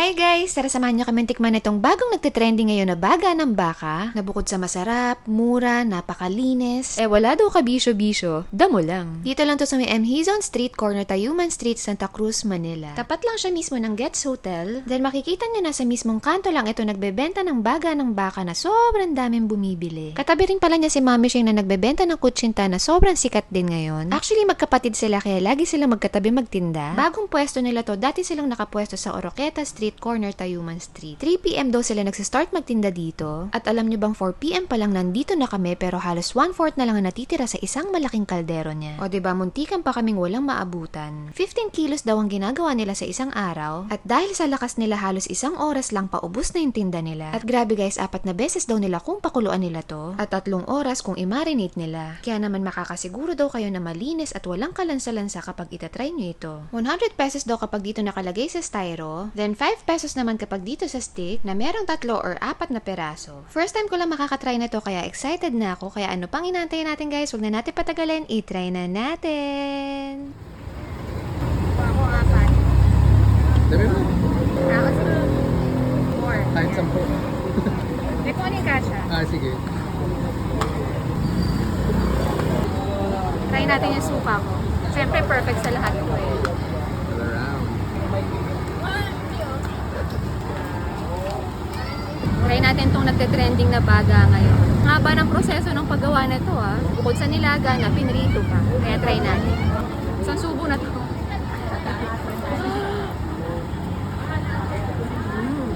Hi guys! Tara samahan niyo kami tikman itong bagong nagtitrending ngayon na baga ng baka na bukod sa masarap, mura, napakalinis, eh wala daw kabisyo-bisyo, damo lang. Dito lang to sa may M. Hizon Street, corner Tayuman Street, Santa Cruz, Manila. Tapat lang siya mismo ng Gets Hotel. Then makikita niyo na sa mismong kanto lang ito nagbebenta ng baga ng baka na sobrang daming bumibili. Katabi rin pala niya si Mami Shing na nagbebenta ng kutsinta na sobrang sikat din ngayon. Actually magkapatid sila kaya lagi sila magkatabi magtinda. Bagong pwesto nila to, dati silang nakapwesto sa Oroqueta Street, corner Tayuman Street. 3pm daw sila nagsistart magtinda dito. At alam niyo bang 4pm pa lang nandito na kami pero halos 1/4 na lang ang natitira sa isang malaking kaldero niya. O ba muntikan pa kaming walang maabutan. 15 kilos daw ang ginagawa nila sa isang araw at dahil sa lakas nila halos isang oras lang paubos na yung tinda nila. At grabe guys, apat na beses daw nila kung pakuluan nila to at tatlong oras kung i-marinate nila. Kaya naman makakasiguro daw kayo na malinis at walang kalansa-lansa kapag itatry nyo ito. 100 pesos daw kapag dito nakalagay sa styro, then 5 pesos naman kapag dito sa stick na merong tatlo or apat na peraso. First time ko lang makakatry na to kaya excited na ako kaya ano pang inaantay natin guys, wag na natin patagalin, i-try na natin! Ako apat. Dami mo. Ako si four. Kahit sampo. May kung ano yung kasha. Ah, sige. Try natin yung suka ko. Siyempre, perfect sa lahat ko eh. Try natin itong nagte-trending na baga ngayon. Haba ng proseso ng paggawa na to ah. Bukod sa nilaga na, pinrito pa. Kaya try natin. Isang subo na to. Mm.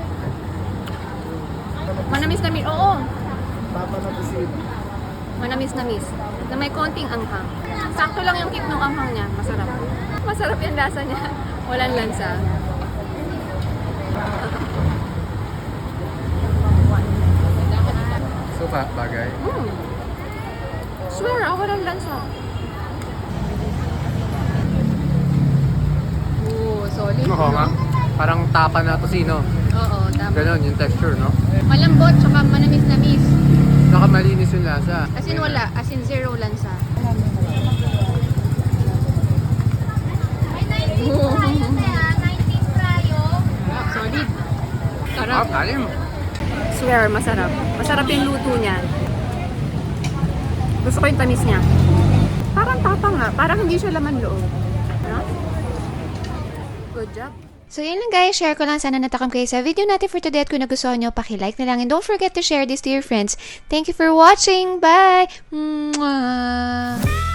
Manamis na mis. Oo. Manamis na mis. Na may konting anghang. Sakto lang yung kit ng anghang niya. Masarap. Masarap yung lasa niya. Walang lansa. Suka, bagay. Mm. Swear, ako lang lansa. Oo, solid. Oo nga. Parang tapa na tosino. Oo, tama. Ganon yung texture, no? Malambot, tsaka manamis-namis. Saka malinis yung lasa. As in wala, as in zero lansa. Solid. Ah, Sarap. kalim. Swear, masarap. Masarap yung luto niya. Gusto ko yung tamis niya. Parang tapa nga. Parang hindi siya laman loob. No? Good job. So yun lang guys, share ko lang sana natakam kayo sa video natin for today at kung nagustuhan nyo, pakilike na lang and don't forget to share this to your friends. Thank you for watching! Bye! Mwah!